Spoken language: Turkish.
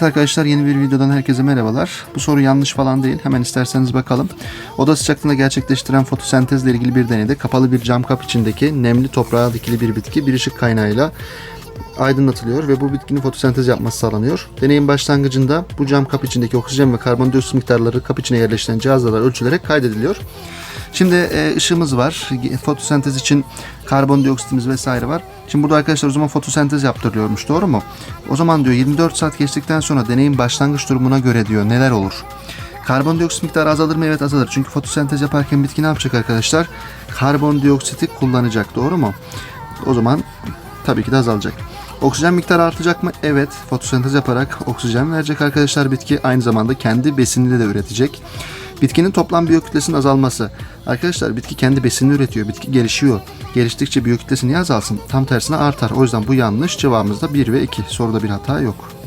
Evet arkadaşlar yeni bir videodan herkese merhabalar. Bu soru yanlış falan değil. Hemen isterseniz bakalım. Oda sıcaklığında gerçekleştiren fotosentezle ilgili bir deneyde kapalı bir cam kap içindeki nemli toprağa dikili bir bitki bir ışık kaynağıyla aydınlatılıyor ve bu bitkinin fotosentez yapması sağlanıyor. Deneyin başlangıcında bu cam kap içindeki oksijen ve karbondioksit miktarları kap içine yerleştirilen cihazlarla ölçülerek kaydediliyor. Şimdi e, ışığımız var. Fotosentez için karbondioksitimiz vesaire var. Şimdi burada arkadaşlar o zaman fotosentez yaptırılıyormuş doğru mu? O zaman diyor 24 saat geçtikten sonra deneyin başlangıç durumuna göre diyor neler olur? Karbondioksit miktarı azalır mı? Evet azalır. Çünkü fotosentez yaparken bitki ne yapacak arkadaşlar? Karbondioksiti kullanacak doğru mu? O zaman tabii ki de azalacak. Oksijen miktarı artacak mı? Evet. Fotosentez yaparak oksijen verecek arkadaşlar bitki. Aynı zamanda kendi besinini de üretecek. Bitkinin toplam biyokütlesinin azalması. Arkadaşlar bitki kendi besinini üretiyor. Bitki gelişiyor. Geliştikçe biyokütlesi niye azalsın? Tam tersine artar. O yüzden bu yanlış. Cevabımızda 1 ve 2. Soruda bir hata yok.